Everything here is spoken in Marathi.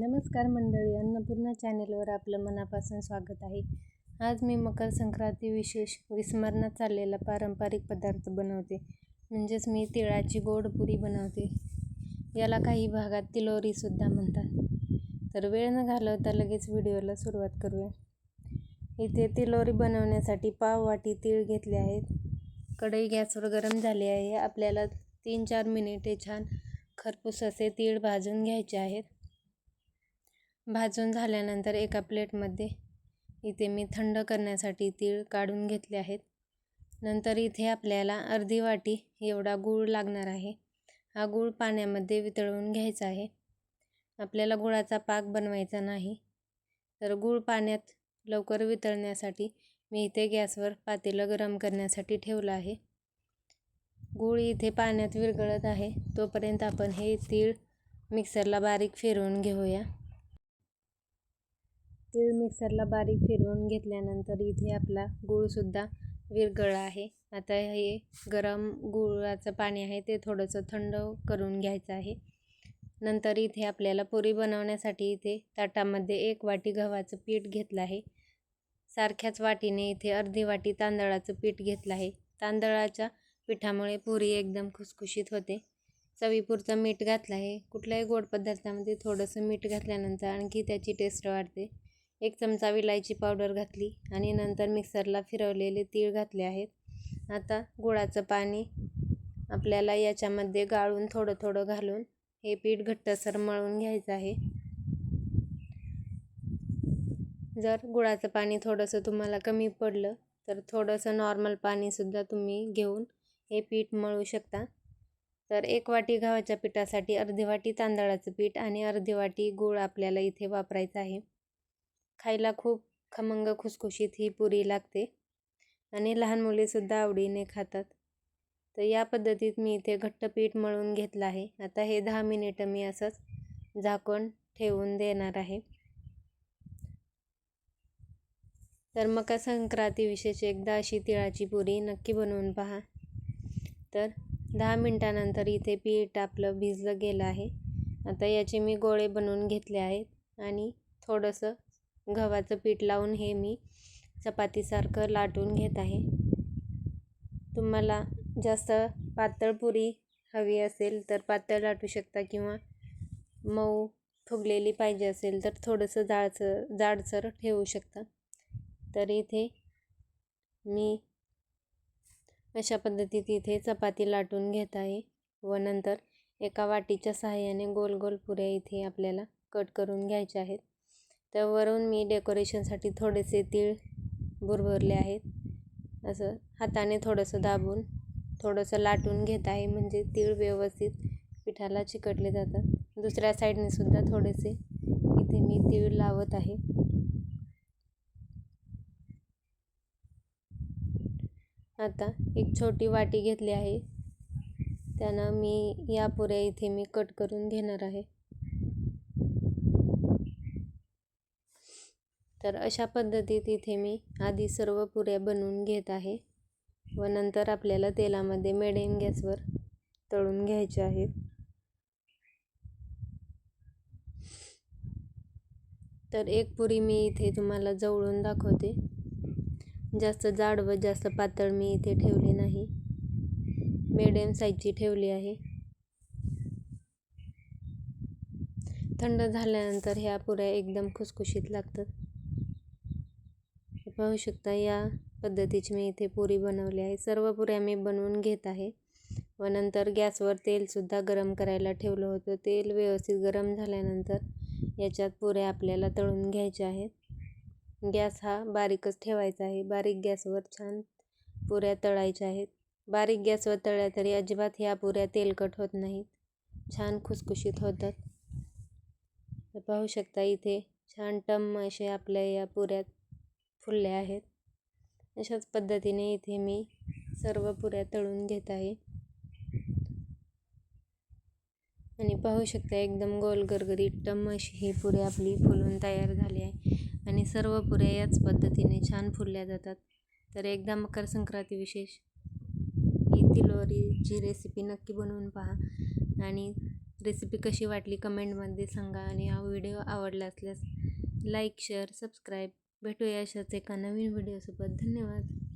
नमस्कार मंडळी अन्नपूर्णा चॅनेलवर आपलं मनापासून स्वागत आहे. आज मी मकर संक्रांती विशेष विस्मरणात चाललेला पारंपरिक पदार्थ बनवते. म्हणजेच मी तिळाची गोड पुरी बनवते. याला काही भागात तिलोरीसुद्धा म्हणतात. तर वेळ न घालवता लगेच व्हिडिओला सुरुवात करूया. इथे तिलोरी बनवण्यासाठी पाव वाटी तीळ घेतले आहेत. कढई गॅसवर गरम झाली आहे. आपल्याला तीन चार मिनिटे छान खरपूस असे तीळ भाजून घ्यायचे आहेत. भाजून झाल्यानंतर एका प्लेटमध्ये इथे मी थंड करण्यासाठी तीळ काढून घेतले आहेत. नंतर इथे आपल्याला अर्धी वाटी एवढा गूळ लागणार आहे. हा गूळ पाण्यामध्ये वितळवून घ्यायचा आहे. आपल्याला गुळाचा पाक बनवायचा नाही. तर गूळ पाण्यात लवकर वितळण्यासाठी मी इथे गॅसवर पातेलं गरम करण्यासाठी ठेवलं आहे. गूळ इथे पाण्यात विरघळत आहे. तोपर्यंत आपण हे तीळ मिक्सरला बारीक फिरवून घेऊया. तीळ मिक्सरला बारीक फिरवून घेतल्यानंतर इथे आपला गूळसुद्धा विरगळा आहे. आता हे गरम गुळाचं पाणी आहे ते थोडंसं थंड करून घ्यायचं आहे. नंतर इथे आपल्याला पुरी बनवण्यासाठी इथे ताटामध्ये एक वाटी गव्हाचं पीठ घेतलं आहे. सारख्याच वाटीने इथे अर्धी वाटी तांदळाचं पीठ घेतलं आहे. तांदळाच्या पिठामुळे पुरी एकदम खुसखुशीत होते. चवीपुरचं मीठ घातलं आहे. कुठल्याही गोड पदार्थामध्ये थोडंसं मीठ घातल्यानंतर आणखी त्याची टेस्ट वाढते. एक चमचा विलायची पावडर घातली आणि नंतर मिक्सरला फिरवलेले तीळ घातले आहेत. आता गुळाचं पाणी आपल्याला याच्यामध्ये गाळून थोडं थोडं घालून हे पीठ घट्टसर मळून घ्यायचं आहे. जर गुळाचं पाणी थोडंसं तुम्हाला कमी पडलं तर थोडंसं नॉर्मल पाणीसुद्धा तुम्ही घेऊन हे पीठ मळू शकता. तर एक वाटी गव्हाच्या पिठासाठी अर्धी वाटी तांदळाचं पीठ आणि अर्धी वाटी गूळ आपल्याला इथे वापरायचं आहे. खायला खूप खमंग खुसखुशीत ही पुरी लागते आणि लहान मुलेसुद्धा आवडीने खातात. तर या पद्धतीत मी इथे घट्ट पीठ मळून घेतलं आहे. आता हे दहा मिनिटं मी असंच झाकण ठेवून देणार आहे. तर मकर संक्रांती विशेष एकदा अशी तिळाची पुरी नक्की बनवून पहा. तर दहा मिनटानंतर इथे पीठ आपलं भिजलं गेलं आहे. आता याचे मी गोळे बनवून घेतले आहेत आणि थोडंसं गव्हाचं पीठ लावून हे मी चपातीसारखं लाटून घेत आहे. तुम्हाला जास्त पातळ पुरी हवी असेल तर पातळ लाटू शकता किंवा मऊ फुगलेली पाहिजे असेल तर थोडंसं जाडसर जाडसर ठेवू शकता. तर इथे मी अशा पद्धतीत इथे चपाती लाटून घेत आहे व नंतर एका वाटीच्या सहाय्याने गोल गोल पुऱ्या इथे आपल्याला कट करून घ्यायच्या आहेत. त्यावरून मी डेकोरेशनसाठी थोडेसे तीळ बुरबुरले आहेत. असं हाताने थोडंसं दाबून थोडंसं लाटून घेत आहे. म्हणजे तीळ व्यवस्थित पिठाला चिकटले जातात. दुसऱ्या साईडने सुद्धा थोडेसे इथे मी तीळ लावत आहे. आता एक छोटी वाटी घेतली आहे. त्यानं मी या पुऱ्या इथे मी कट करून घेणार आहे. तर अशा पद्धतीत इथे मी आधी सर्व पुऱ्या बनवून घेत आहे व नंतर आपल्याला तेलामध्ये मिडियम गॅसवर तळून घ्यायचे आहेत तर एक पुरी मी इथे तुम्हाला जवळून दाखवते. जास्त जाड व जास्त पातळ मी इथे ठेवली नाही. मिडियम साईजची ठेवली आहे. थंड झाल्यानंतर ह्या पुऱ्या एकदम खुसखुशीत लागतात. पाहू शकता या पद्धतीची मी इथे पुरी बनवली आहे. सर्व पुऱ्या मी बनवून घेत आहे. व नंतर गॅसवर तेलसुद्धा गरम करायला ठेवलं होतं. तेल व्यवस्थित गरम झाल्यानंतर याच्यात पुऱ्या आपल्याला तळून घ्यायच्या आहेत. गॅस हा बारीकच ठेवायचा आहे. बारीक गॅसवर छान पुऱ्या तळायच्या आहेत. बारीक गॅसवर तळल्या तरी अजिबात ह्या पुऱ्या तेलकट होत नाहीत. छान खुसखुशीत होतात. पाहू शकता इथे छान टम असे आपल्या या पुऱ्यात फुलले आहेत. अशाच पद्धतीने इथे मी सर्व पुऱ्या तळून घेत आहे. आणि पाहू शकता एकदम गोल गरगरीत टम अशी ही पुरे आपली फुलून तयार झाली आहे. आणि सर्व पुऱ्या याच पद्धतीने छान फुलल्या जातात. तर एकदा मकर संक्रांती विशेष ही तिलोरीची रेसिपी नक्की बनवून पहा. आणि रेसिपी कशी वाटली कमेंटमध्ये सांगा. आणि हा व्हिडिओ आवडला असल्यास लाईक शेअर सबस्क्राईब भेटूया अशाच एका नवीन व्हिडिओसोबत. धन्यवाद.